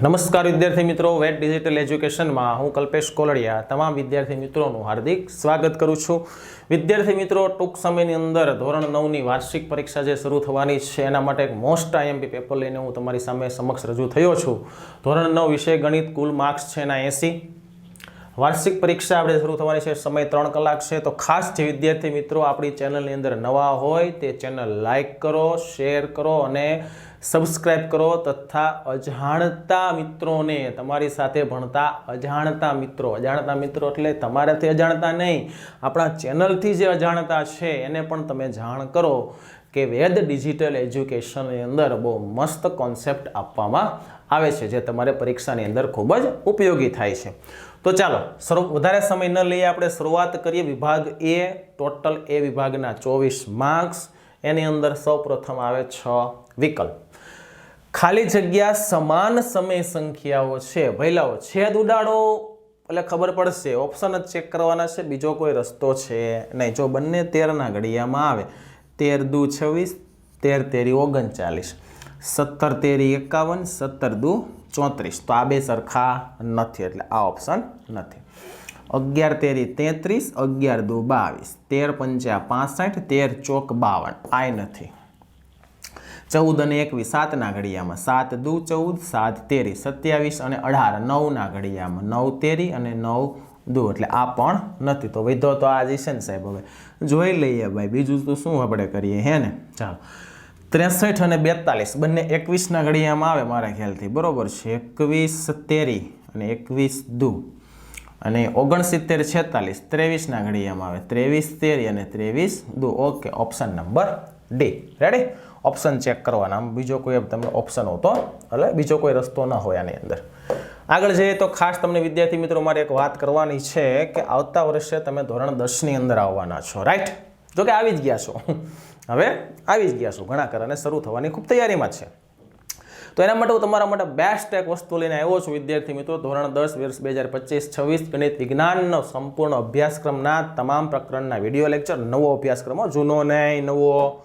નમસ્કાર વિદ્યાર્થી મિત્રો વેટ ડિજિટલ એજ્યુકેશનમાં હું કલ્પેશ કોલડિયા. તમામ વિદ્યાર્થી મિત્રોનું હાર્દિક સ્વાગત કરું છું. વિદ્યાર્થી મિત્રો, ટૂંક સમયની અંદર ધોરણ નવની વાર્ષિક પરીક્ષા જે શરૂ થવાની છે, એના માટે એક મોસ્ટ આઈએમપી પેપર લઈને હું તમારી સામે સમક્ષ રજૂ થયો છું. ધોરણ નવ વિષય ગણિત કુલ માર્ક્સ છે એના એંસી. વાર્ષિક પરીક્ષા આપણે શરૂ થવાની છે, સમય ત્રણ કલાક છે. તો ખાસ જે વિદ્યાર્થી મિત્રો આપણી ચેનલની અંદર નવા હોય, તે ચેનલ લાઇક કરો, શેર કરો અને સબસ્ક્રાઇબ કરો તથા અજાણતા મિત્રોને તમારી સાથે ભણતા અજાણતા મિત્રો અજાણતા મિત્રો એટલે તમારાથી અજાણતા નહીં, આપણા ચેનલથી જે અજાણતા છે એને પણ તમે જાણ કરો કે વેદ ડિજિટલ એજ્યુકેશનની અંદર બહુ મસ્ત કોન્સેપ્ટ આપવામાં આવે છે, જે તમારે પરીક્ષાની અંદર ખૂબ જ ઉપયોગી થાય છે. તો ચાલો, શરૂ, વધારે સમય ન લઈએ, આપણે શરૂઆત કરીએ વિભાગ એ, ટોટલ એ વિભાગના ચોવીસ માર્ક્સ એની અંદર સૌપ્રથમ આવે છ વિકલ્પ. ખાલી જગ્યા સમાન સમય સંખ્યાઓ છે, ભૈલાઓ, છેદ ઉડાડો. એટલે ખબર પડશે ઓપ્શન જ ચેક કરવાના છે, બીજો કોઈ રસ્તો છે નહીં. જો બંને તેરના ઘડિયામાં આવે, તેર દુ છવ્વીસ, તેર તેરી ઓગણચાલીસ. સત્તર તેરી એકાવન, સત્તર દુ ચોત્રીસ. તો આ બે સરખા નથી, એટલે આ ઓપ્શન નથી. અગિયાર તેરી તેત્રીસ, અગિયાર દુ બાવીસ. તેર પંચા પાસઠ, તેર ચોક બાવન. આય નથી. ચૌદ અને એકવીસ સાતના ઘડિયામાં સાત દુ ચૌદ, સાત તેરી, સત્યાવીસ અને અઢાર નવના ઘડિયામાં નવ તેરી અને નવ દુ, એટલે આ પણ નથી. તો વિધો તો આ જ છે ને સાહેબ હવે. જોઈ લઈએ ભાઈ, બીજું તો શું આપણે કરીએ, હે ને? ચાલો. ત્રેસઠ અને બેતાલીસ, બંને એકવીસના ઘડિયામાં આવે મારા ખ્યાલથી. બરોબર છે. એકવીસ તેરી અને એકવીસ દુ. અને ઓગણસિત્તેર છેતાલીસ ત્રેવીસના ઘડિયામાં આવે. ત્રેવીસ તેરી અને ત્રેવીસ દુ. Okay, option number D. Ready option check કરવાના. બીજો કોઈ તમને ઓપ્શન હોતો, એટલે બીજો કોઈ રસ્તો ન હોય આની અંદર. આગળ જઈએ તો ખાસ તમને વિદ્યાર્થી મિત્રો મારે એક વાત કરવાની છે કે આવતા વર્ષે તમે ધોરણ દસની અંદર આવવાના છો. રાઈટ જો કે આવી જ ગયા છો. હવે આવી જ ગયા છો ઘણા કારણે શરૂ થવાની ખૂબ તૈયારીમાં છે. તો એના માટે હું તમારા માટે બેસ્ટ એક વસ્તુ લઈને આવ્યો છું વિદ્યાર્થી મિત્રો. ધોરણ દસ વર્ષ બે હજાર પચીસ છવ્વીસ ગણિત વિજ્ઞાનનો સંપૂર્ણ અભ્યાસક્રમના તમામ પ્રકરણના વીડિયો લેક્ચર નવો અભ્યાસક્રમ જૂનો નહીં, નવો.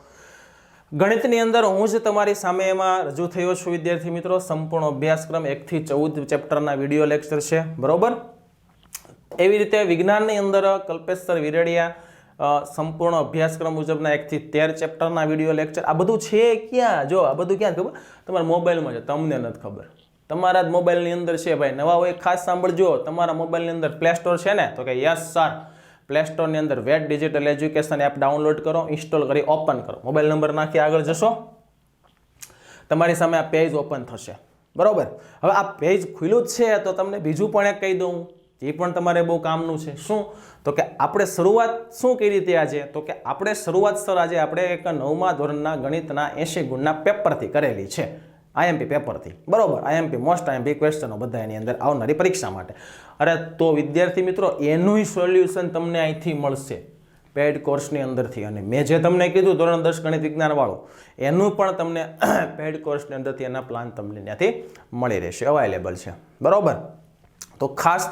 ગણિતની અંદર હું જ તમારી સામે એમાં રજૂ થયો છું, વિદ્યાર્થી મિત્રો. સંપૂર્ણ અભ્યાસક્રમ એકથી ચૌદ ચેપ્ટરના વીડિયો લેક્ચર છે. બરોબર? એવી રીતે વિજ્ઞાનની અંદર કલ્પેશ્વર વિરડિયા સંપૂર્ણ અભ્યાસક્રમ મુજબના એકથી તેર ચેપ્ટરના વીડિયો લેક્ચર. આ બધું છે ક્યાં? જો, આ બધું ક્યાં ખબર? તમારા મોબાઈલમાં છે, તમને નથી ખબર. તમારા જ મોબાઈલની અંદર છે ભાઈ. નવા હોય ખાસ સાંભળજો. તમારા મોબાઈલની અંદર પ્લે સ્ટોર છે ને? તો કે યસ સર પ્લે સ્ટોરની અંદર વેટ ડિજિટલ એજ્યુકેશન એપ ડાઉનલોડ કરો, ઇન્સ્ટોલ કરી, ઓપન કરો. મોબાઈલ નંબર નાખી આગળ જશો. તમારી સામે આ પેજ ઓપન થશે. બરોબર? હવે આ પેજ ખુલ્લું જ છે, તો તમને બીજું પણ એક કહી દઉં. એ પણ તમારે બહુ કામનું છે. શું? તો કે આપણે શરૂઆત શું કરી હતી આજે? તો કે આપણે શરૂઆત સર આજે આપણે એક નવમા ધોરણના ગણિતના એંશી ગુણના પેપરથી કરેલી છે. આઈએમપી પેપરથી બરોબર? આઈએમપી મોસ્ટ આઈએમપી ક્વેશ્ચનો બધા એની અંદર આવનારી પરીક્ષા માટે. અરે તો વિદ્યાર્થી મિત્રો, એનું સોલ્યુશન તમને અહીંથી મળશે પેડ કોર્સની અંદરથી. અને મેં જે તમને કીધું ધોરણ દસ ગણિત વિજ્ઞાનવાળું, એનું પણ તમને પેડ કોર્સની અંદરથી એના પ્લાન તમને ત્યાંથી મળી રહેશે અવાઇલેબલ છે. બરાબર? તો ખાસ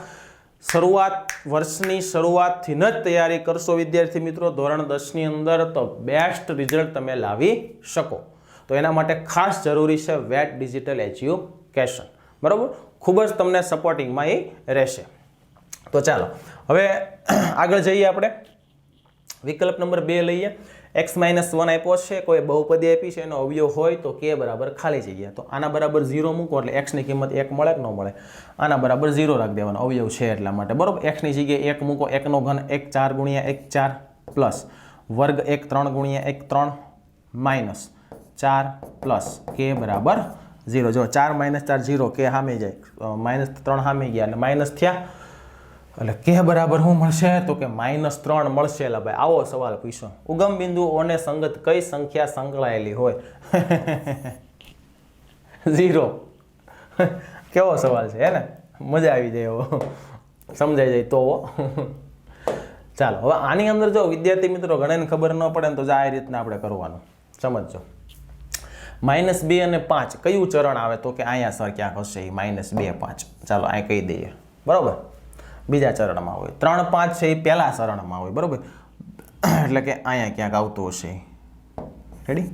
શરૂઆત, વર્ષની શરૂઆતથી જ તૈયારી કરશો વિદ્યાર્થી મિત્રો, ધોરણ દસની અંદર તો બેસ્ટ રિઝલ્ટ તમે લાવી શકો. તો એના માટે ખાસ જરૂરી છે વેટ ડિજિટલ એજ્યુકેશન. બરાબર? ખૂબ જ તમને સપોર્ટિંગમાં એ રહેશે. તો ચાલો, હવે આગળ જઈએ આપણે. વિકલ્પ નંબર બે લઈએ. એક્સ માઇનસ વન આપ્યો છે, કોઈ બહુપદી આપી છે, એનો અવયવ હોય તો કે બરાબર ખાલી જગ્યા. તો આના બરાબર ઝીરો મૂકો એટલે એક્સની કિંમત એક મળે કે ન મળે? આના બરાબર ઝીરો રાખી દેવાનો, અવયવ છે એટલા માટે. બરાબર? એક્સની જગ્યાએ એક મૂકો એકનો ઘન એક ચાર ગુણ્યા એક ચાર પ્લસ વર્ગ એક ત્રણ ગુણ્યા એક ત્રણ માઇનસ ચાર પ્લસ કે બરાબર ઝીરો. જો ચાર માઇનસ ચાર ઝીરો કે સામે જાય. માઇનસ ત્રણ સામે ગયા એટલે માઇનસ થયા. એટલે કે બરાબર શું મળશે? તો કે માઇનસ ત્રણ મળશે એટલે ભાઈ. આવો સવાલ પૂછો. ઉગમ બિંદુઓને સંગત કઈ સંખ્યા સંકળાયેલી હોય? ઝીરો. કેવો સવાલ છે, હે ને? મજા આવી જાય એવો. સમજાઈ જાય તો ચાલો, હવે આની અંદર જો વિદ્યાર્થી મિત્રો ઘણાને ખબર ન પડે ને તો આ રીતના આપણે કરવાનું. સમજજો. માઇનસ બે અને પાંચ, કયું ચરણ આવે? તો કે અહીંયા સર ક્યાંક હશે એ માઇનસ બે, પાંચ. ચાલો, અહીં કહી દઈએ. બરાબર? બીજા ચરણમાં હોય. ત્રણ, પાંચ છે એ પહેલા ચરણમાં હોય. બરાબર? એટલે કે અહીંયા ક્યાંક આવતું હશે. રેડી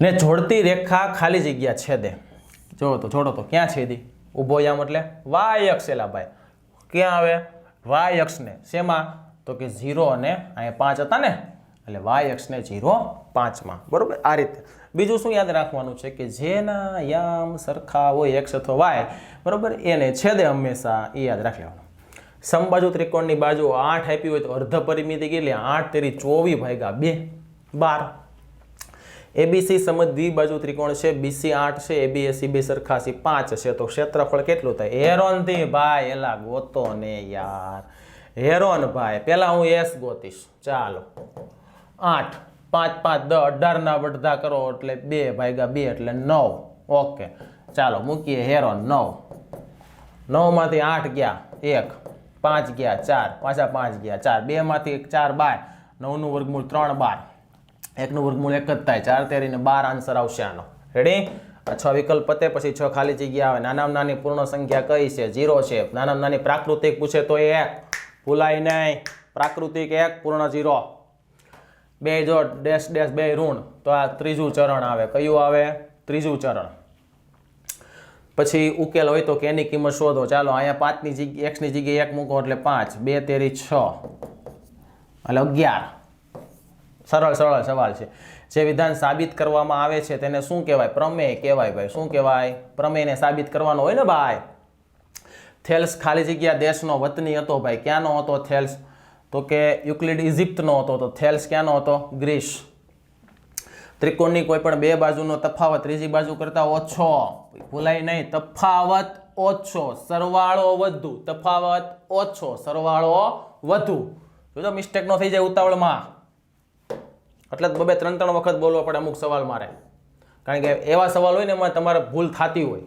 ને જોડતી રેખા ખાલી જગ્યા છેદે જોવો તો, જોડો તો. ક્યાં છે દી? ઊભો યામ એટલે? વાય અક્ષ ભાઈ. ક્યાં આવે? વાય અક્ષને. શેમાં? તો કે ઝીરો અને અહીંયા પાંચ હતા ને. એટલે વાય અક્ષને ઝીરો પાંચમાં. બરાબર? આ રીતે. બીજું શું યાદ રાખવાનું છે કે જેના યામ સરખા હોય એક્સ અથવા વાય, બરાબર? એને છેદે હંમેશા એ યાદ રાખી લેવાનું. સમબાજુ ત્રિકોણની બાજુ આઠ આપી હોય તો અર્ધ પરિમિતિ કેટલી? આઠ તેરી ચોવીસ ભાગ્યા બે, બાર. એબીસી સમજ દ્વિબાજુ ત્રિકોણ છે, બીસી આઠ છે એબીએસી બે સરખાસી પાંચ છે. તો ક્ષેત્રફળ કેટલું થાય? હેરોનથી ભાઈ, એલા ગોતો ને યાર. હેરોન ભાઈ પહેલાં હું એસ ગોતીશ. ચાલો. આઠ. પાંચ પાંચ દ અઢારના બઢા કરો એટલે બે ભાગ્યા બે એટલે નવ. ઓકે. ચાલો, મૂકીએ હેરોન નવ. નવમાંથી આઠ ગયા, એક. પાંચ ગયા, ચાર. પાછા પાંચ ગયા, ચાર. બેમાંથી એક, ચાર, બાર. નવનું વર્ગમૂળ ત્રણ, બાર. એકનું વર્ગમૂળ એક જ થાય. ચાર તેરીને બાર આન્સર આવશે આનો. રેડી છ વિકલ્પ પતે, પછી છ ખાલી જગ્યા આવે. નાનામાં નાની પૂર્ણ સંખ્યા કઈ છે? ઝીરો છે. નાનામાં નાની પ્રાકૃતિક પૂછે તો એક. ભૂલાય નહીં. પ્રાકૃતિક એક, પૂર્ણ ઝીરો. બે જો ડેશ ડેશ બે ઋણ, તો આ ત્રીજું ચરણ આવે. કયું આવે? ત્રીજું ચરણ. પછી ઉકેલ હોય તો કે એની કિંમત શોધો? ચાલો, અહીંયા પાંચની જગ્યા એક્સની જગ્યાએ એક મૂકો એટલે પાંચ. બે, તેરી, છ. એટલે અગિયાર. સરળ સરળ સવાલ છે. જે વિધાન સાબિત કરવામાં આવે છે તેને શું કહેવાય? પ્રમેય કહેવાય ભાઈ. શું કહેવાય? પ્રમેયને સાબિત કરવાનો હોય ને ભાઈ? થેલ્સ ખાલી જગ્યા દેશનો વતની હતો ભાઈ. ક્યાંનો હતો થેલ્સ? તો કે યુક્લિડ ઇજિપ્તનો હતો તો થેલ્સ ક્યાંનો હતો? ગ્રીસ. ત્રિકોણની કોઈ પણ બે બાજુનો તફાવત. ત્રીજી બાજુ કરતાં ઓછો. ભૂલાય નહીં. તફાવત ઓછો. સરવાળો વધુ. તફાવત ઓછો. સરવાળો વધુ. જોજો મિસ્ટેક નો થઈ જાય ઉતાવળમાં. એટલે બબે ત્રણ ત્રણ વખત બોલવો પડે અમુક સવાલ મારે. કારણ કે એવા સવાલ હોય ને એમાં તમારે ભૂલ થતી હોય.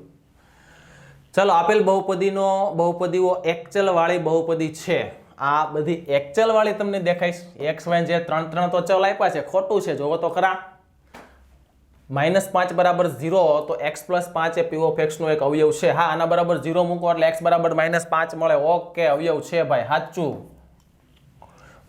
ચાલો, આપેલ બહુપદીનો બહુપદીઓ એકચલ વાળી બહુપદી છે. આ બધી એકચલ વાળી તમને દેખાઈશ. એક્સ વાય જે ત્રણ ત્રણ તો ચલ આપ્યા છે. ખોટું છે. જોવો તો ખરા. માઇનસ પાંચ બરાબર ઝીરો તો એક્સ પ્લસ પાંચ એ પી ઓફ એક્સનો એક અવયવ છે. હા, આના બરાબર ઝીરો મૂકો એટલે એક્સ બરાબર માઇનસ પાંચ મળે. ઓકે અવયવ છે ભાઈ. સાચું.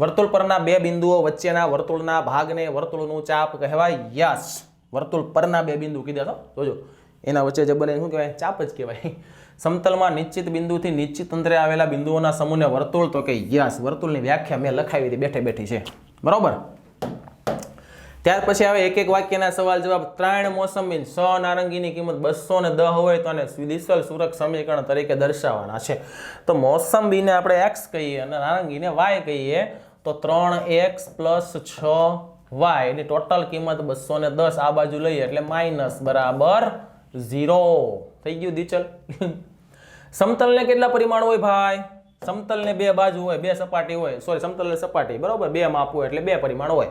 વર્તુળ પરના બે બિંદુઓ વચ્ચેના વર્તુળના ભાગને વર્તુળનું ચાપ કહેવાય યસ. વર્તુળ પરના બે બિંદુ કીધા તો? જોજો. એના વચ્ચે જે બને, શું કહેવાય? ચાપ જ કહેવાય. સમતલમાં નિશ્ચિત બિંદુથી નિશ્ચિત અંતરે આવેલા બિંદુઓના સમૂહને વર્તુળ તો કે યસ, વર્તુળની વ્યાખ્યા મેં લખાવી હતી, બેઠે બેઠી છે. બરોબર? ત્યાર પછી આવે એક એક વાક્યના સવાલ જવાબ, ત્રણ મોસંબી સો નારંગીની કિંમત બસો ને દહ હોય તો આને દિશલ સુરક્ષ સમીકરણ તરીકે દર્શાવવાના છે. તો મોસંબીને આપણે એક્સ કહીએ અને નારંગીને વાય કહીએ, તો ત્રણ એક્સ પ્લસ છ વાય એની ટોટલ કિંમત બસો ને દસ, આ બાજુ લઈએ એટલે માઇનસ બરાબર ઝીરો. થઈ ગયું દિચલ સમતલને કેટલા પરિમાણ હોય ભાઈ? સમતલને બે બાજુ હોય, બે સપાટી હોય. સોરી સમતલને સપાટી. બરાબર? બે માપ હોય એટલે બે પરિમાણ હોય.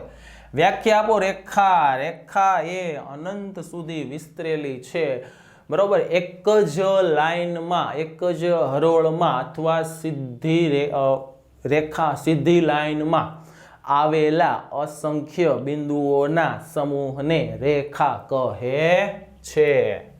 વ્યાખ્યા આપો રેખા. રેખા એ અનંત સુધી વિસ્તરેલી છે. બરાબર? એક જ લાઈનમાં એક જ હરોળમાં અથવા સીધી રેખા સીધી લાઈનમાં આવેલા અસંખ્ય બિંદુઓના સમૂહને રેખા કહે છે.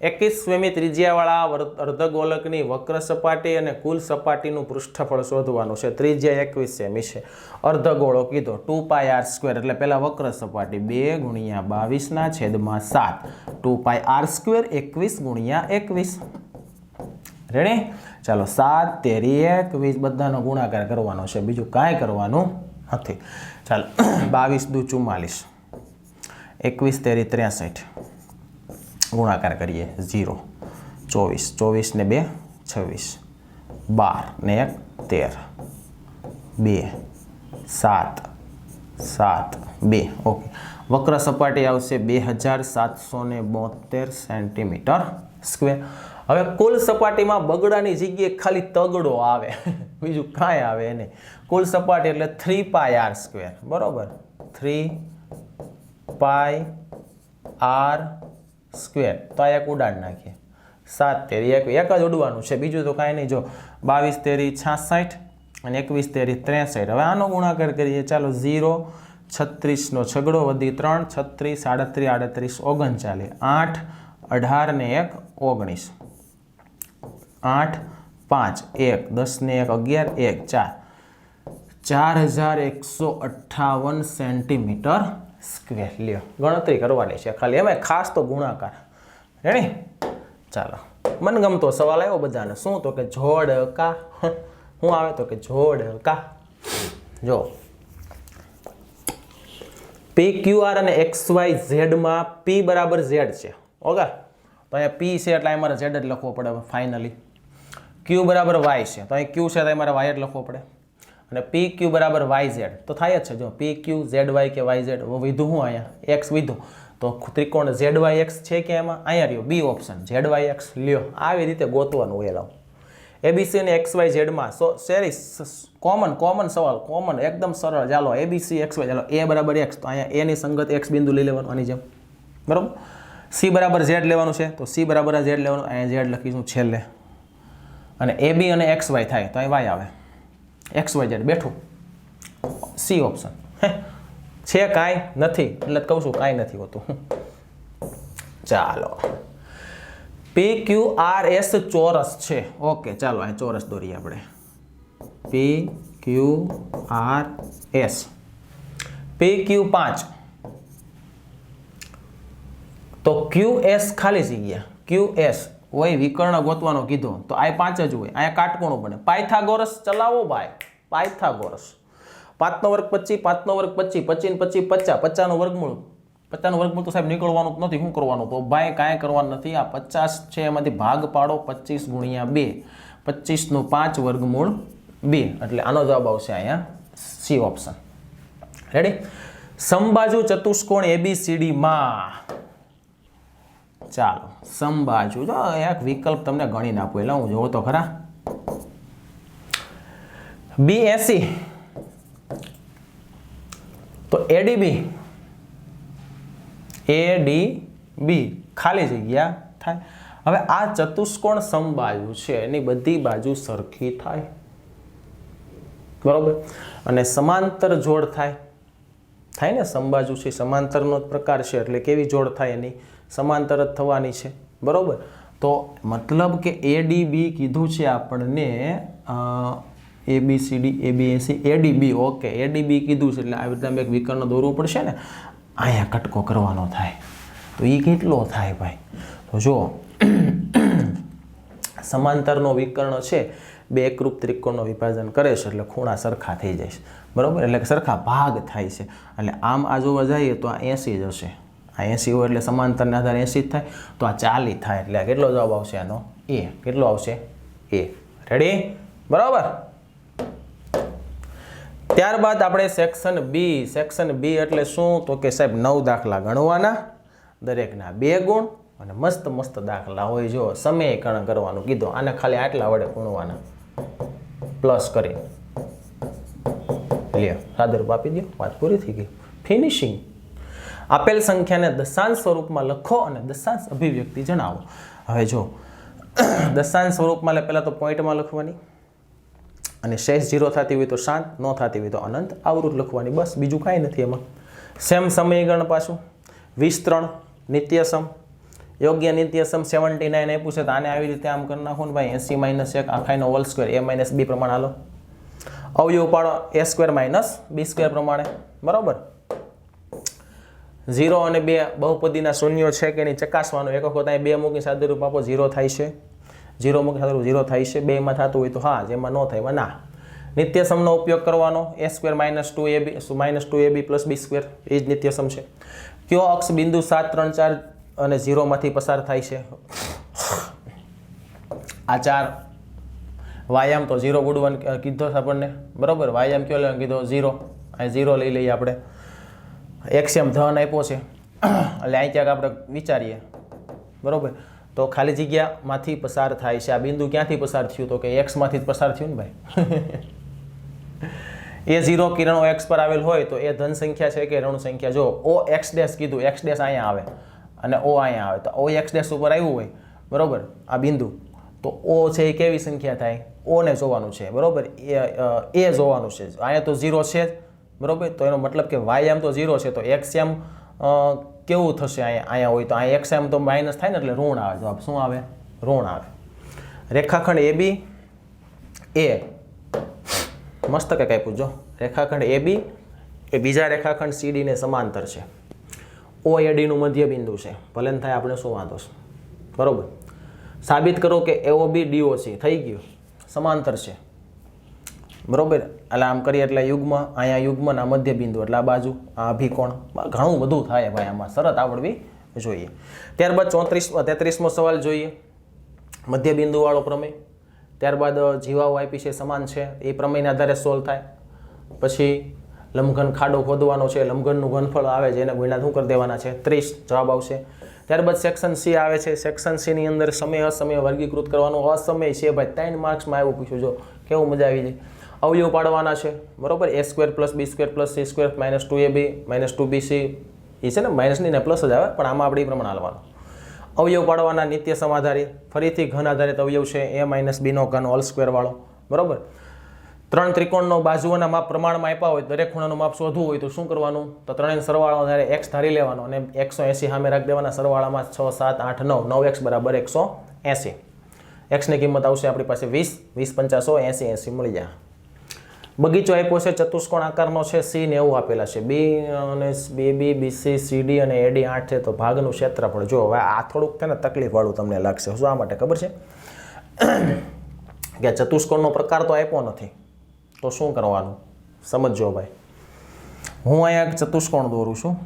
એકવીસ સેમી ત્રિજ્યાવાળા અર્ધગોલકની વક્ર સપાટી અને કુલ સપાટીનું પૃષ્ઠફળ શોધવાનું છે. ત્રિજ્યા એકવીસ સેમી છે. અર્ધગોળો કીધો. ટુ પાય આર સ્ક્વેર એટલે પહેલા વક્ર સપાટી બે ગુણ્યા બાવીસના છેદમાં સાત. ટુ પાય આર સ્ક્વેર એકવીસ ગુણ્યા એકવીસ. રેડી ચાલો, સાત, તેરી એકવીસ બધાનો ગુણાકાર કરવાનો છે. બીજું કાંઈ કરવાનું નથી. ચાલો, બાવીસ દુ ચુમ્માલીસ એકવીસ તેરી ત્રેસઠ. ગુણાકાર કરીએ ઝીરો. ચોવીસ. ચોવીસ ને બે, છવ્વીસ. બાર ને એક, તેર. બે. સાત. સાત. બે. ઓકે. વક્ર સપાટી આવશે બે હજાર સાતસો ને બોતેર સેન્ટીમીટર સ્ક્વેર. હવે કુલ સપાટીમાં બગડાની જગ્યાએ ખાલી તગડો આવે. બીજું કાંઈ આવે નહીં. કુલ સપાટી એટલે થ્રી પાય આર સ્ક્વેર બરાબર? Three pi R square. તો આ એક ઉડાડ નાખીએ. સાત તેરી. એક એક જ ઉડવાનું છે. બીજું તો કાંઈ નહીં. જો બાવીસ તેરી છાસઠ અને એકવીસ તેરી ત્રેસઠ. હવે આનો ગુણાકાર કરીએ. ચાલો ઝીરો, છત્રીસનો છગડો વધી ત્રણ, છત્રીસ, આડત્રીસ આડત્રીસ, ઓગણચાલીસ. આઠ, અઢાર ને એક, ઓગણીસ. આઠ, પાંચ, એક, દસ ને એક, અગિયાર, એક, ચાર. ચાર હજાર એકસો અઠ્ઠાવન સેન્ટીમીટર સ્ક્વેર લ્યો ગણતરી કરવાની છે ખાલી. એમાં ખાસ તો ગુણાકાર. રેડી ચાલો. મનગમતો સવાલ આવ્યો બધાને. શું તો કે જોડ કા શું આવે તો કે જોડકા? જો. પી ક્યુ આર અને એક્સ વાય ઝેડમાં પી બરાબર ઝેડ છે. ઓકે? તો અહીંયા પી છે એટલે અમારે ઝેડ જ લખવો પડે ફાઇનલી ક્યુ બરાબર વાય છે. તો અહીં ક્યુ છે તો અમારે મારે વાય જ લખવો પડે. અને પી ક્યુ બરાબર વાય ઝેડ તો થાય જ છે. જો પી ક્યુ ઝેડ વાય કે વાય ઝેડ વિધું હું અહીંયા? એક્સ વિધું. તો ત્રિકોણ ઝેડ વાય એક્સ છે કે એમાં? અહીંયા રહ્યો. B option Z Y X લ્યો. આવી રીતે ગોતવાનું હોય લાવ એબીસી અને એક્સ વાય ઝેડમાં સો સેરી કોમન કોમન સવાલ. કોમન એકદમ સરળ. ચાલો એબીસી એક્સ વાય ચાલો એ બરાબર એક્સ તો અહીંયા એની સંગત એક્સ બિંદુ લઈ લેવાનું, આની જેમ. બરાબર? સી બરાબર ઝેડ લેવાનું છે. તો સી બરાબર ઝેડ લેવાનું. અહીંયા ઝેડ લખીશું છેલ્લે. અને એ બી અને એક્સ વાય થાય. તો અહીં વાય આવે. એક્સ વાય ઝેડ બેઠું. સી ઓપ્શન છે કાંઈ નથી. એટલે કહું છું કાંઈ નથી હોતું. ચાલો. પી ક્યુ આર એસ ચોરસ છે. ઓકે, ચાલો અહીં ચોરસ દોરીએ આપણે. P Q R S P Q પાંચ. તો ક્યુ એસ ખાલી જગ્યા. ક્યુ એસ હોય વિકર્ણ ગોતવાનો કીધો. તો આ પાંચ જ હોય. અહીંયા કાટકોણું બને. પાયથાગોરસ ચલાવો ભાઈ. પાયથાગોરસ. પાંચનો વર્ગ પચી પાંચનો વર્ગ પચી પચી ને પચી પચાસ. પચાસનું વર્ગમૂળ પચાસનું વર્ગમૂળ તો સાહેબ નીકળવાનું નથી. શું કરવાનું? તો ભાઈ કાંઈ કરવાનું નથી. આ પચાસ છે, એમાંથી ભાગ પાડો. પચીસ ગુણ્યા બે. પચીસનું પાંચ વર્ગમૂળ બે. એટલે આનો જવાબ આવશે અહીંયા સી ઓપ્શન. રેડી સંબાજુ ચતુષ્કોણ એબીસીડીમાં ચાલો સમબાજુ જો એક વિકલ્પ તમને ગણીને આપું, એટલે હું જોઉં તો ખરા? બી એસી તો એડીબી એડીબી ખાલી જગ્યા થાય. હવે આ ચતુષ્કોણ સમબાજુ છે, એની બધી બાજુ સરખી થાય. બરોબર? અને સમાંતર જોડ થાય. થાય ને? સમબાજુ છે. સમાંતરનો જ પ્રકાર છે, એટલે કેવી જોડ થાય એની? સમાંતર જ થવાની છે. બરાબર? તો મતલબ કે એ ડી બી કીધું છે આપણને A B C D A B AC A D B okay A D B કીધું છે એટલે આવી રીતે એક વિકર્ણ દોરવું પડશે ને, અહીંયા કટકો કરવાનો થાય. તો એ કેટલો થાય ભાઈ? તો જો, સમાંતરનો વિકર્ણ છે, બે એકરૂપ ત્રિકોણનો વિભાજન કરે છે એટલે ખૂણા સરખા થઈ જાય છે. બરાબર? એટલે સરખા ભાગ થાય છે. એટલે આમ આ જોવા જઈએ તો આ એંસી જ હશે. આ એંસી હોય એટલે સમાંતરના આધારે એંસી જ થાય. તો આ ચાલી થાય એટલે કેટલો જવાબ આવશે આનો? એ. કેટલો આવશે? એ. રેડી બરાબર? ત્યારબાદ આપણે સેક્શન બી સેક્શન બી એટલે શું? તો કે સાહેબ, નવ દાખલા ગણવાના. દરેકના બે ગુણ અને મસ્ત મસ્ત દાખલા હોય જો. સમીકરણ કરવાનું કીધું. આને ખાલી આટલા વડે ગુણવાના. પ્લસ કરી લે સાદર આપી દો વાત પૂરી થઈ ગઈ. ફિનિશિંગ આપેલ સંખ્યાને દશાંશ સ્વરૂપમાં લખો અને દશાંશ અભિવ્યક્તિ જણાવો. હવે જો, દશાંશ સ્વરૂપમાં પહેલાં તો પોઈન્ટમાં લખવાની. અને શેષ જીરો થતી હોય તો શાંત, ન થતી હોય તો અનંત. આવૃત લખવાની બસ, બીજું કાંઈ નથી એમાં. સેમ સમયગણ પાછું. વીસ ત્રણ નિત્યસમ. યોગ્ય નિત્યસમ સેવન્ટી નાઇન આપ્યું છે, તો આને આવી રીતે આમ કરી નાખો ને ભાઈ, એસી માઇનસ એક આખાઈનો whole square, A minus B પ્રમાણે હાલો. અવયવ પાડો A square minus B square પ્રમાણે. બરાબર? ઝીરો અને બે બહુપદીના શૂન્યો છે કે નહીં ચકાસવાનું. એક વખત અહીં બે મૂકી સાદુરૂપ આપો, ઝીરો થાય છે. ઝીરો મૂકી સાદુરૂપ ઝીરો થાય છે. બેમાં થતું હોય તો હા, જેમાં ન થાય એમાં ના. નિત્યસમનો ઉપયોગ કરવાનો. A square minus two A B minus two A B plus B square એ જ નિત્યસમ છે. કયો અક્ષ બિંદુ સાત, ત્રણ, ચાર અને ઝીરોમાંથી પસાર થાય છે? આ ચાર. વાયામ તો ઝીરો ગુડવન કીધો છે આપણને. બરાબર? વાયામ કયો લેવાનું કીધો? ઝીરો. અહીં ઝીરો લઈ લઈએ આપણે. એક્સએમ ધન આપ્યો છે. એટલે અહીં ક્યાંક આપણે વિચારીએ. બરાબર? તો ખાલી જગ્યામાંથી પસાર થાય છે. આ બિંદુ ક્યાંથી પસાર થયું? તો કે એક્સમાંથી જ પસાર થયું ને ભાઈ? એ ઝીરો કિરણો એક્સ પર આવેલ હોય તો એ ધન સંખ્યા છે કે ઋણ સંખ્યા? જો ઓ એક્સ ડેશ કીધું એક્સ ડેશ અહીંયા આવે અને ઓ અહીંયા આવે. તો ઓ એક્સ ડેશ ઉપર આવ્યું હોય, બરાબર? આ બિંદુ. તો ઓ છે એ કેવી સંખ્યા થાય? ઓને જોવાનું છે. બરાબર? એ એ જોવાનું છે. અહીંયા તો ઝીરો છે જ. બરાબર? તો એનો મતલબ કે વાય એમ તો ઝીરો છે, તો એક્સ એમ કેવું થશે અહીંયા? અહીંયા હોય તો અહીંયા એક્સ એમ તો માઇનસ થાય ને, એટલે ઋણ આવે. જવાબ શું આવે? ઋણ આવે. રેખાખંડ એ બી એ મસ્ત કંઈક કાંઈ જો. રેખાખંડ એ બી એ બીજા રેખાખંડ સીડીને સમાંતર છે. ઓ એડીનું મધ્ય બિંદુ છે. ભલે થાય, આપણે શું વાંધો બરોબર? સાબિત કરો કે એઓ બી ડીઓસી થઈ ગયું. સમાંતર છે. બરોબર? એટલે આમ કરીએ એટલે યુગ્મ, અહીંયા યુગ્મના મધ્ય બિંદુ એટલે આ બાજુ, આ અભિકોણ ઘણું બધું થાય ભાઈ આમાં, શરત આવડવી જોઈએ. ત્યારબાદ ચોત્રીસ, તેત્રીસમો સવાલ જોઈએ મધ્ય બિંદુવાળો પ્રમેય. ત્યારબાદ જીવાઓ આપી છે, સમાન છે, એ પ્રમેયના આધારે સોલ્વ થાય. પછી લંબઘન ખાડો ખોદવાનો છે લંબઘનનું ઘનફળ આવે છે, એને ગુણ્યા શું કરી દેવાના છે, ત્રીસ જવાબ આવશે. ત્યારબાદ સેક્શન સી આવે છે સેક્શન સીની અંદર સમય, અસમય વર્ગીકૃત કરવાનું અસમય છે ભાઈ, ત્રણ માર્ક્સમાં આવ્યું પૂછ્યું, જો કેવું મજા આવી જાય. અવયવ પાડવાના છે. બરોબર? A square plus B square plus C square minus two A B minus two B C એ છે ને માઇનસની ને પ્લસ જ આવે, પણ આમાં આપણે એ પ્રમાણે હાલવાનું. અવયવ પાડવાના નિત્ય સમાધારી. ફરીથી ઘન આધારિત અવયવ છે એ માઇનસ બીનો ઘન ઓલ સ્ક્વેર વાળો. બરોબર? ત્રણ ત્રિકોણનો બાજુઓના માપ પ્રમાણમાં આપ્યા હોય, દરેક ખૂણાનું માપ શોધવું હોય તો શું કરવાનું? તો ત્રણેય સરવાળો આધારે એક્સ ધારી લેવાનો અને એકસો એંસી સામે રાખી દેવાના સરવાળામાં છ, સાત, આઠ, નવ નવ એક્સ બરાબર એકસો એંસી એક્સની કિંમત આવશે આપણી પાસે વીસ વીસ પંચાસો એંસી એંસી મળી જાય. બગીચો આપ્યો છે, ચતુષ્કોણ આકારનો છે સી ને એવું આપેલા છે. બી અને બી બી બીસી સીડી અને એડી આઠ છે, તો ભાગનું ક્ષેત્રફળ. જો હવે આ થોડુંક છે ને તકલીફવાળું તમને લાગશે. શું આ માટે ખબર છે? કે ચતુષ્કોણનો પ્રકાર તો આપ્યો નથી. તો શું કરવાનું? સમજજો ભાઈ. હું અહીંયા એક ચતુષ્કોણ દોરું છું.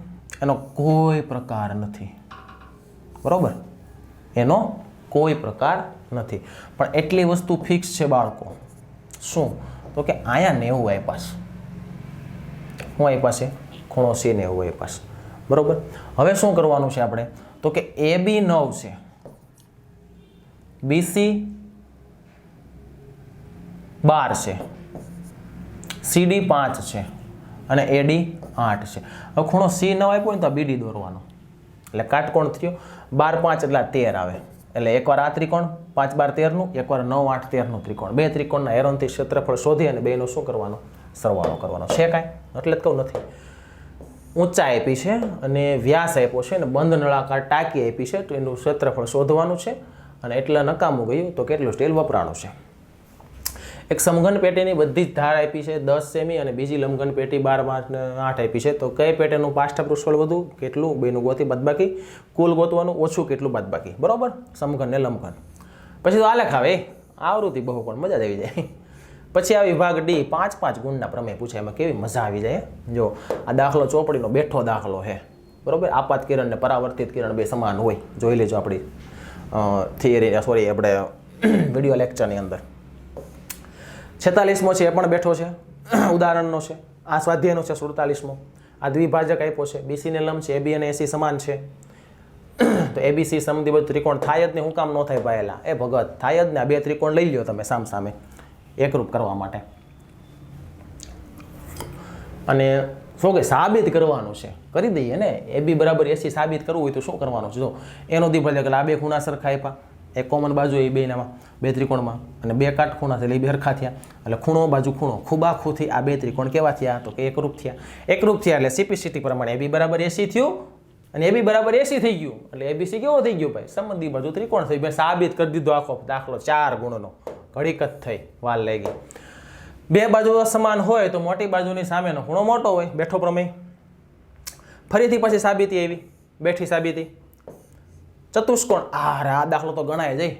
એનો કોઈ પ્રકાર નથી. બરાબર? એનો કોઈ પ્રકાર નથી. પણ એટલી વસ્તુ ફિક્સ છે બાળકો. શું? તો કે અહીંયા નેવું આપ્યા છે હું આપ્યા છે ખૂણો સી નેવું આપ્યા છે બરોબર? હવે શું કરવાનું છે આપણે? તો કે એ બી નવ છે. બીસી બાર છે. સીડી પાંચ છે. અને એડી આઠ છે. હવે ખૂણો સી નવ આપ્યો ને તો બીડી દોરવાનો. એટલે કાટકોણ થયો. બાર પાંચ એટલે તેર આવે. એટલે એકવાર આ ત્રિકોણ, પાંચ બાર તેરનું, એકવાર નવ આઠ તેરનું ત્રિકોણ. બે ત્રિકોણના એરોનથી ક્ષેત્રફળ શોધી અને બેનો શું કરવાનો? સરવાળો કરવાનો. છે કાંઈ? એટલે જ કહું, નથી. ઊંચાઈ આપી છે અને વ્યાસ આપ્યો છે અને બંધ નળાકાર ટાંકી આપી છે, તો એનું ક્ષેત્રફળ શોધવાનું છે અને એટલા નકામું ગયું તો કેટલું સ્ટીલ વપરાણું છે. એક સમઘન પેટીની બધી જ ધાર આપી છે, દસ સેમી અને બીજી લંબઘન પેટી બાર પાંચ ને આઠ આપી છે. તો કઈ પેટીનું પાષ્ટા પૃષ્ઠફળ વધુ કેટલું? બેનું ગોતી બાદબાકી. કુલ ગોતવાનું ઓછું, કેટલું બાદબાકી? બરાબર? સમઘન ને લંબઘન પછી તો આલેખ આવે આવૃત્તિ બહુ પણ મજા જ આવી જાય. પછી આ વિભાગ ડી પાંચ પાંચ ગુણના પ્રમેય પૂછે, એમાં કેવી મજા આવી જાય જો, આ દાખલો ચોપડીનો બેઠો દાખલો છે. બરાબર? આપાત કિરણ ને પરાવર્તિત કિરણ બે સમાન હોય. જોઈ લેજો આપણી થિયરી સોરી આપણે વીડિયો લેક્ચરની અંદર. છેતાલીસમો છે, એ પણ બેઠો છે. ઉદાહરણનો છે. આ સ્વાધ્યાયનો છે, સુડતાલીસમો. આ દ્વિભાજક આપ્યો છે. બીસીને લંબ છે એબી અને એસી સમાન છે. તો એબીસી સમદિવજ ત્રિકોણ થાય જ ને હું કામ ન થાય પાયેલા એ ભગત, થાય જ ને, આ બે ત્રિકોણ લઈ લ્યો તમે સામ સામે એકરૂપ કરવા માટે. અને શું કે, સાબિત કરવાનું છે. કરી દઈએ ને એ બી બરાબર એસી સાબિત કરવું હોય તો શું કરવાનું છે? જો, એનો દ્વિભાજક એટલે આ બે ખૂણા સરખા આપ્યા. એક કોમન બાજુ એ બેનામાં બે ત્રિકોણમાં. અને બે કાટખૂણા એટલે એ બે હરખા થયા. એટલે ખૂણો બાજુ ખૂણો. ખૂબાખૂથી આ બે ત્રિકોણ કેવા થયા? તો કે એકરૂપ થયા. એકરૂપ થયા એટલે સીપીસીટી પ્રમાણે એ બી બરાબર એસી થયું અને એ બી બરાબર એસી થઈ ગયું. એટલે એબીસી કેવો થઈ ગયો ભાઈ? સંબંધી બાજુ ત્રિકોણ થઈ. ભાઈ સાબિત કરી દીધો આખો દાખલો. ચાર ગુણનો. ઘડીક જ થઈ. વાલ લઈ ગઈ બે બાજુ સમાન હોય તો મોટી બાજુની સામેનો ખૂણો મોટો હોય. બેઠો પ્રમેય. ફરીથી પછી સાબિતી એવી બેઠી સાબિતી. ચતુષ્કોણ. આ રે, આ દાખલો તો ગણાય જઈ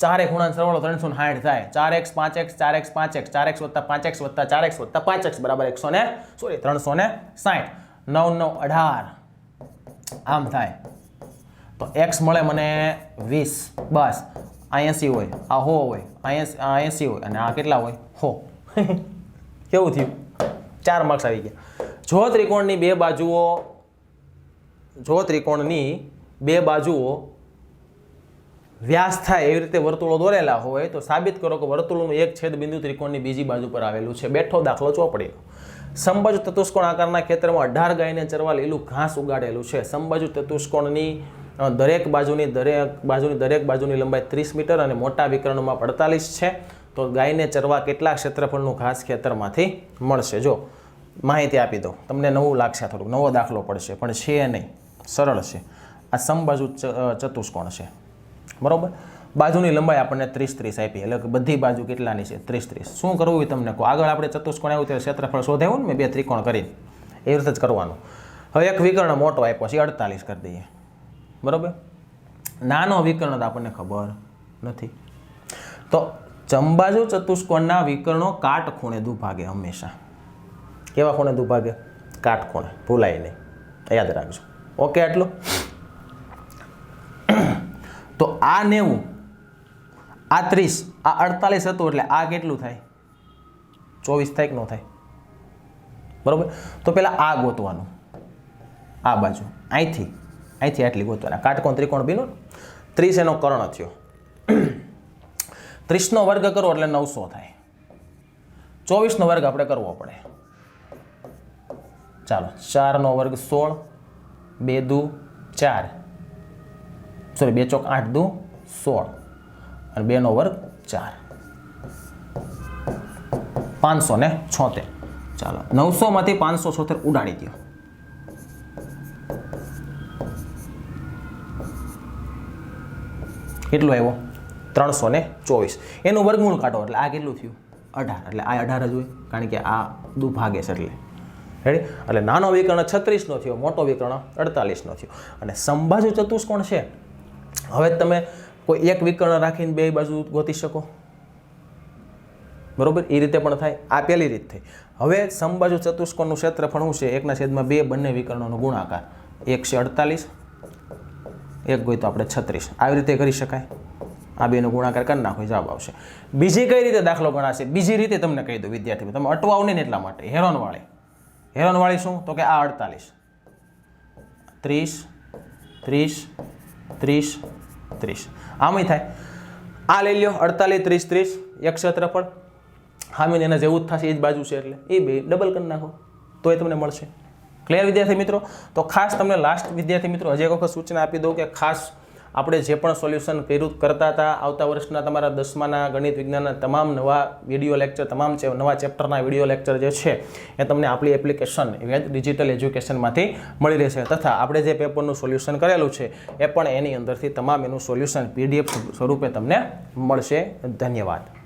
ચારે ખૂણા સરવાળો ત્રણસો ને સાઠ થાય. ચાર એક્સ પાંચ એક્સ ચાર એક્સ પાંચ એક્સ ચાર એક્સ વત્તા પાંચ એક્સ વત્તા ચાર એક્સ વત્તા પાંચ એક્સ બરાબર એકસો ને, સોરી, ત્રણસો ને સાઠ નવ નવ, અઢાર. આમ થાય. તો એક્સ મળે મને વીસ. બસ. આ એંસી હોય. આ હો હોય. આ એંસી હોય. અને આ કેટલા હોય? હો. કેવું થયું? ચાર માર્ક્સ આવી ગયા. જો ત્રિકોણની બે બાજુઓ, જો ત્રિકોણની બે બાજુઓ વ્યાસ થાય એવી રીતે વર્તુળો દોરેલા હોય તો સાબિત કરો કે વર્તુળનું એક છેદ બિંદુ ત્રિકોણની બીજી બાજુ પર આવેલું છે. બેઠો દાખલો ચોપડીનો. સંબજ ચતુષ્કોણ આકારના ખેતરમાં અઢાર ગાયને ચરવા લીલું ઘાસ ઉગાડેલું છે. સમબાજુ ચતુષ્કોણની દરેક બાજુની દરેક બાજુની દરેક બાજુની લંબાઈ ત્રીસ મીટર અને મોટા વિકર્ણમાં અડતાલીસ છે. તો ગાયને ચરવા કેટલા ક્ષેત્રફળનું ઘાસ ખેતરમાંથી મળશે. જો, માહિતી આપી દો તમને નવું લાગશે થોડુંક. નવો દાખલો પડશે. પણ છે નહીં. સરળ છે. આ સમબાજુ ચતુષ્કોણ છે. બરાબર? બાજુની લંબાઈ આપણને ત્રીસ ત્રીસ આપી. એટલે કે બધી બાજુ કેટલાની છે? ત્રીસ ત્રીસ. શું કરવું એ તમને કહો? આગળ આપણે ચતુષ્કોણ આવ્યું ત્યારે ક્ષેત્રફળ શોધાયું ને મેં બે ત્રિકોણ કરીને. એ રીતે જ કરવાનું. હવે એક વિકર્ણ મોટો આપ્યો છે, અડતાલીસ કરી દઈએ. બરાબર? નાનો વિકર્ણ તો આપણને ખબર નથી. તો ચંબાજુ ચતુષ્કોણના વિકર્ણો કાટ ખૂણે દુભાગે હંમેશા. કેવા ખૂણે દુભાગે? કાટખૂણે. ભૂલાય નહીં. યાદ રાખજો. ઓકે, આટલું? તો આ નેવું, આ ત્રીસ, આ અડતાલીસ હતું એટલે આ કેટલું થાય? ચોવીસ થાય કે ન થાય? બરાબર? તો પહેલાં આ ગોતવાનું. આ બાજુ. અહીંથી અહીંથી આટલી ગોતવાના. કાટકોણ ત્રિકોણ બીનો? ત્રીસ એનો કર્ણ થયો. ત્રીસનો વર્ગ કરો એટલે નવસો થાય. ચોવીસનો વર્ગ આપણે કરવો પડે. ચાલો, ચારનો વર્ગ સોળ, બે દુ, ચાર. સોરી બે ચોક આઠ દુ સોળ. અને બેનો વર્ગ ચાર. પાંચસો ને છોતેર. ચાલો નવસોમાંથી પાંચસો છોતેર ઉડાડી દો કેટલો આવ્યો? ત્રણસો ને ચોવીસ. એનું વર્ગમૂળ કાઢો, એટલે આ કેટલું થયું? અઢાર. એટલે આ અઢાર જ હોય, કારણ કે આ દુભાગે છે એટલે. રેડી એટલે નાનો વિકર્ણ છત્રીસનો થયો, મોટો વિકર્ણ અડતાલીસનો થયો. અને સંભાજુ ચતુષ્કોણ છે? હવે તમે કોઈ એક વિકર્ણ રાખીને બે બાજુ ગોતી શકો. બરોબર? એ રીતે પણ થાય. આ પહેલી રીત થઈ. હવે સમબાજુ ચતુષ્કોણનું ક્ષેત્રફળ શું છે? એકના છેદમાં બે બંને વિકર્ણોનો ગુણાકાર. એક છે અડતાલીસ, એક ગોઈ તો આપણે છત્રીસ. આવી રીતે કરી શકાય. આ બેનો ગુણાકાર કરી નાખો, જવાબ આવશે. બીજી કઈ રીતે દાખલો ગણાશે? બીજી રીતે તમને કહી દઉં, વિદ્યાર્થી તમે અટવાવ નહીં એટલા માટે. હેરોનવાળી. હેરોનવાળી શું? તો કે આ અડતાલીસ. ત્રીસ ત્રીસ ત્રીસ ત્રીસ. આમય થાય. આ લઈ લ્યો, અડતાલીસ, ત્રીસ ત્રીસ. એક ક્ષેત્રફળ હામીને એના જેવું જ થશે, એ જ બાજુ છે એટલે. એ બે ડબલ કરી નાખો. તો એ તમને મળશે. ક્લિયર વિદ્યાર્થી મિત્રો? તો ખાસ તમને લાસ્ટ વિદ્યાર્થી મિત્રો, હજી એક વખત સૂચના આપી દઉં કે ખાસ આપણે જે પણ સોલ્યુશન કર્યું, કરતા હતા, આવતા વર્ષના તમારા દસમાના ગણિત વિજ્ઞાનના તમામ નવા વીડિયો લેક્ચર તમામ નવા ચેપ્ટરના વીડિયો લેક્ચર જે છે, એ તમને આપણી એપ્લિકેશન વેદ ડિજિટલ એજ્યુકેશનમાંથી મળી રહેશે. તથા આપણે જે પેપરનું સોલ્યુશન કરેલું છે, એ પણ એની અંદરથી તમામ એનું સોલ્યુશન પીડીએફ સ્વરૂપે તમને મળશે. ધન્યવાદ.